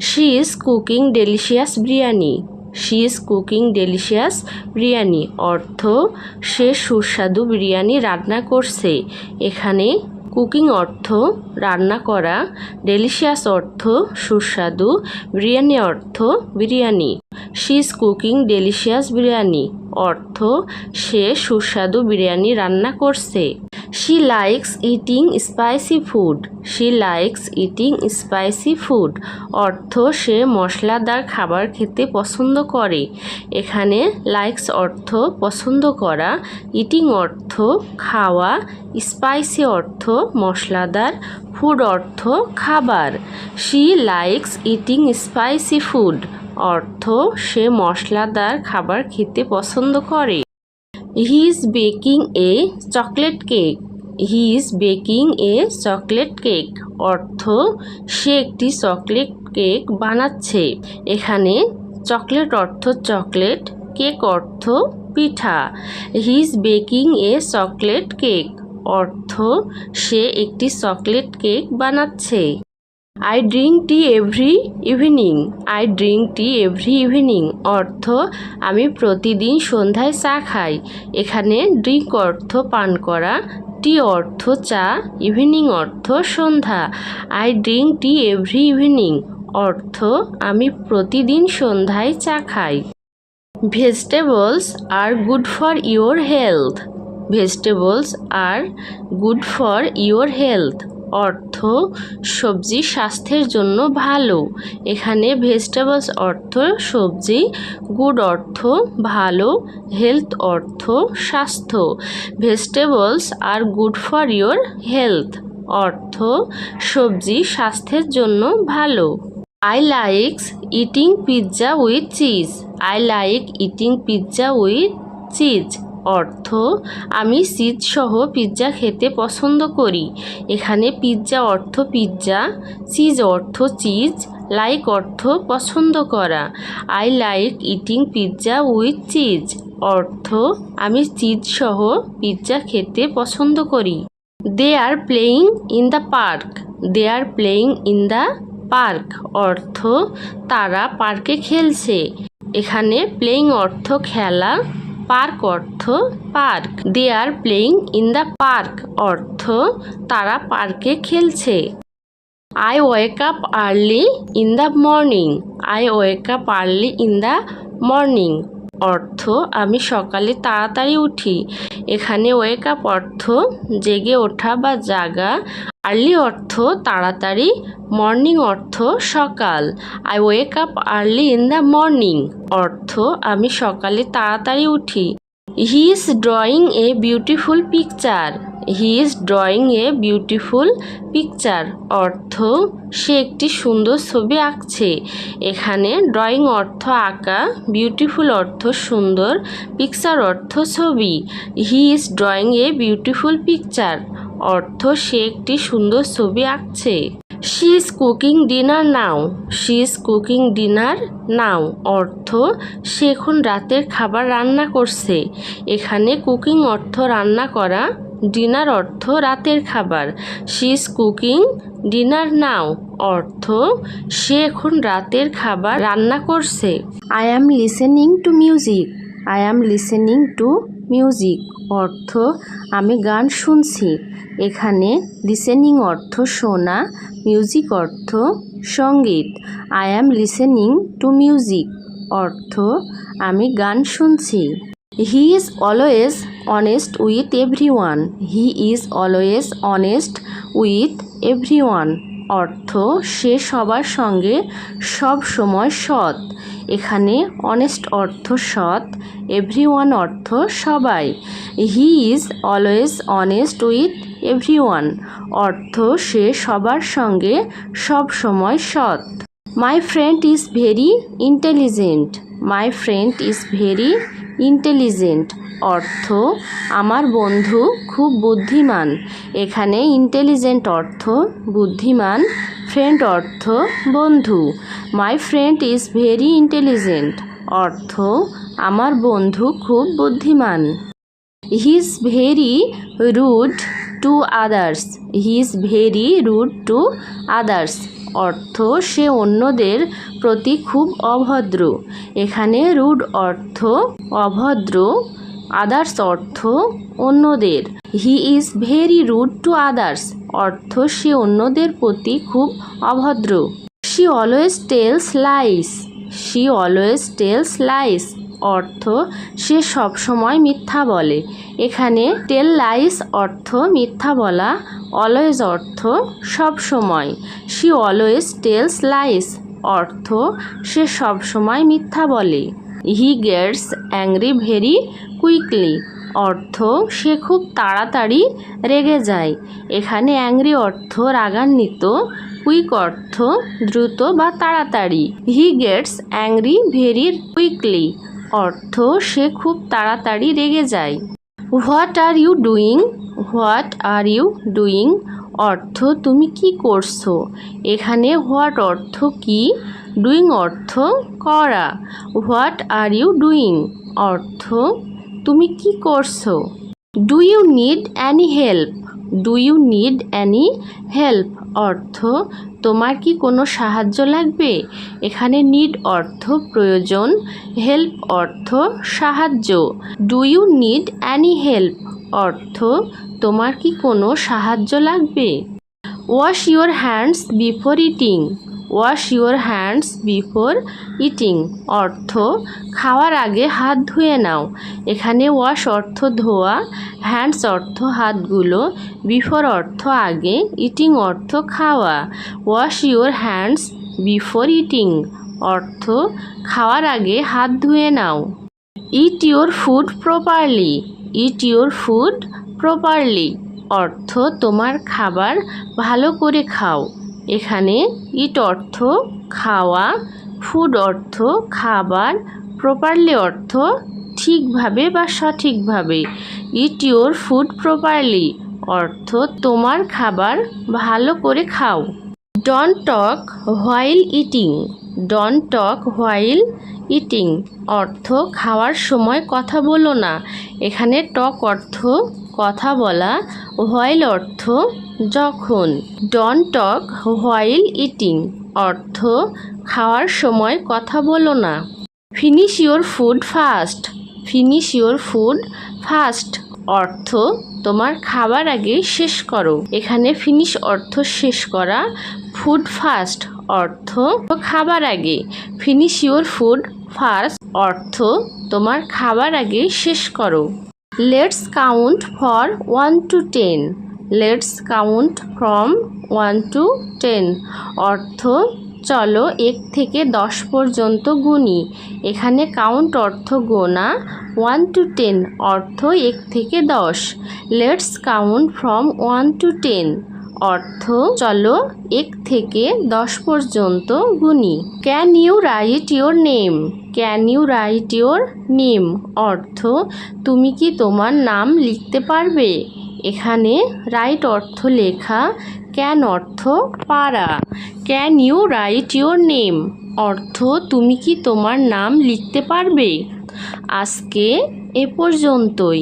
She is cooking delicious biryani she is cooking delicious biryani অর্থ, সে সুস্বাদু বিরিয়ানি রান্না করছে। এখানে কুকিং অর্থ, রান্না করা। ডেলিশিয়াস অর্থ, সুস্বাদু বিরিয়ানি অর্থ biryani she is cooking delicious biryani অর্থ, সে সুস্বাদু বিরিয়ানি রান্না করছে। She likes eating spicy food she likes eating spicy food অর্থ, সে মশলাদার খাবার খেতে পছন্দ করে। এখানে লাইকস অর্থ পছন্দ করা। ইটিং অর্থ খাওয়া। স্পাইসি অর্থ মশলাদার। ফুড অর্থ খাবার। She likes eating spicy food অর্থ, সে মশলাদার খাবার খেতে পছন্দ করে। He is baking a chocolate cake he is baking a chocolate cake অর্থ, সে একটি চকলেট কেক বানাচ্ছে। এখানে চকলেট অর্থ চকলেট কেক অর্থ পিঠা। He is baking a chocolate cake অর্থ, সে একটি চকলেট কেক বানাচ্ছে। I drink tea every evening I drink tea every evening অর্থ, আমি প্রতিদিন সন্ধ্যায় চা খাই। এখানে ড্রিঙ্ক অর্থ পান করা টি অর্থ চা ইভিনিং অর্থ সন্ধ্যা। I drink tea every evening অর্থ, আমি প্রতিদিন সন্ধ্যায় চা খাই। Vegetables are good for your health vegetables are good for your health অর্থ সবজি স্বাস্থ্যের জন্য ভালো। এখানে ভেজিটেবলস অর্থ সবজি গুড অর্থ ভালো হেলথ অর্থ স্বাস্থ্য। Vegetables are good for your health অর্থ সবজি স্বাস্থ্যের জন্য ভালো। I likes eating pizza with cheese I like eating pizza with cheese অর্থ, আমি সহ পিৎজা খেতে পছন্দ করি। এখানে পিৎজা অর্থ পিৎজা, চিজ অর্থ চিজ, লাইক অর্থ পছন্দ করা। I like eating pizza with cheese. অর্থ, আমি সহ পিৎজা খেতে পছন্দ করি। They are playing in the park. They are playing in the park. অর্থ, তারা পার্কে খেলছে। এখানে প্লেয়িং অর্থ খেলা পার্ক অর্থ park. They are playing in the park অর্থ তারা পার্কে খেলছে। I wake up early in the morning I wake up early in the morning অর্থ, আমি সকালে তাড়াতাড়ি উঠি। এখানে ওয়েক আপ অর্থ, জেগে ওঠা বা জাগা। আর্লি অর্থ, তাড়াতাড়ি। মর্নিং অর্থ, সকাল। I wake up early in the morning অর্থ, আমি সকালে তাড়াতাড়ি উঠি। He is drawing a beautiful picture he is drawing a beautiful picture অর্থ, সে একটি সুন্দর ছবি আঁকছে। এখানে ড্রয়িং অর্থ আঁকা বিউটিফুল অর্থ সুন্দর পিকচার অর্থ ছবি। He is drawing a beautiful picture অর্থ, সে একটি সুন্দর ছবি আঁকছে। She is cooking dinner now she is cooking dinner now অর্থ, সে এখন রাতের খাবার রান্না করছে। এখানে কুকিং অর্থ রান্না করা ডিনার অর্থ রাতের খাবার। She is cooking dinner now অর্থ, সে এখন রাতের খাবার রান্না করছে। I am listening to music I am listening to music অর্থ আমি গান শুনছি। এখানে লিসেনিং অর্থ শোনা মিউজিক অর্থ সংগীত। I am listening to music অর্থ আমি গান শুনছি। He is always honest with everyone he is always honest with everyone অর্থ সে সবার সঙ্গে সব সময় সৎ। এখানে অনেস্ট অর্থ সৎ এভরি ওয়ান অর্থ সবাই। He is always honest with everyone অর্থ সে সবার সঙ্গে সব সময় সৎ। My friend is very intelligent my friend is very intelligent অর্থ, আমার বন্ধু খুব বুদ্ধিমান। এখানে ইন্টেলিজেন্ট অর্থ, বুদ্ধিমান ফ্রেন্ড অর্থ, বন্ধু। My friend is very intelligent অর্থ, আমার বন্ধু খুব বুদ্ধিমান। He is very rude to others he is very rude to others অর্থ, সে অন্যদের প্রতি খুব অভদ্র। এখানে রুড অর্থ, অভদ্র। আদার্স অর্থ অন্যদের। He is very rude to others অর্থ সে অন্যদের প্রতি খুব অভদ্র। She always tells lies she always tells lies অর্থ সে সবসময় মিথ্যা বলে। এখানে টেল লাইস অর্থ মিথ্যা বলা অলওয়েজ অর্থ সব সময় শি অলওয়েজ টেলস লাইস অর্থ সে সবসময় মিথ্যা বলে। He gets angry very quickly, অর্থ সে খুব তাড়াতাড়ি রেগে যায়। এখানে অ্যাংরি অর্থ রাগান্বিত, কুইক অর্থ দ্রুত বা তাড়াতাড়ি। He gets angry very quickly, অর্থ সে খুব তাড়াতাড়ি রেগে যায়। What are you doing? What are you doing? অর্থ তুমি কি করছ? এখানে হোয়াট অর্থ কি? ডুইং অর্থ করা। হোয়াট আর ইউ ডুইং অর্থ, তুমি কি করছ? Do you need any help do you need any help অর্থ, তোমার কি কোনো সাহায্য লাগবে? এখানে নিড অর্থ প্রয়োজন হেল্প অর্থ সাহায্য। Do you need any help অর্থ, তোমার কি কোনো সাহায্য লাগবে? Wash your hands before eating wash your hands before eating অর্থ, খাওয়ার আগে হাত ধুয়ে নাও। এখানে ওয়াশ অর্থ ধোয়া হ্যান্ডস অর্থ হাতগুলো। বিফোর অর্থ আগে ইটিং অর্থ খাওয়া। Wash your hands before eating অর্থ, খাওয়ার আগে হাত ধুয়ে নাও। Eat your food properly eat your food properly অর্থ, তোমার খাবার ভালো করে খাও। এখানে ইট অর্থ খাওয়া, ফুড অর্থ খাবার প্রপারলি অর্থ ঠিকভাবে বা সঠিকভাবে। ইট ইউর ফুড প্রপারলি অর্থ তোমার খাবার ভালো করে খাও। Don't talk while eating don't talk while eating অর্থ খাওয়ার সময় কথা বলো না। এখানে টক অর্থ কথা বলা হোয়াইল অর্থ যখন ডন টক হোয়াইল ইটিং, অর্থ খাওয়ার সময় কথা বলো না। Finish your food fast. Finish your food fast, অর্থ তোমার খাবার আগে শেষ করো। এখানে ফিনিশ অর্থ শেষ করা, ফুড ফাস্ট, অর্থ খাবার আগে। ফিনিশ ইউর ফুড ফাস্ট, অর্থ তোমার খাবার আগে শেষ করো। Let's count for one to ten. Let's count from one to ten. অর্থ, চলো এক থেকে দশ পর্যন্ত গুনি। এখানে কাউন্ট অর্থ গোনা ওয়ান টু টেন, অর্থ এক থেকে দশ। Let's count from one to ten. অর্থ, চলো এক থেকে দশ পর্যন্ত গুনি। Can you write your name? Can you write your name? অর্থ, তুমি কি তোমার নাম লিখতে পারবে? এখানে রাইট অর্থ লেখা ক্যান অর্থ পারা। Can you write your name অর্থ তুমি কি তোমার নাম লিখতে পারবে? আজকে এ পর্যন্তই।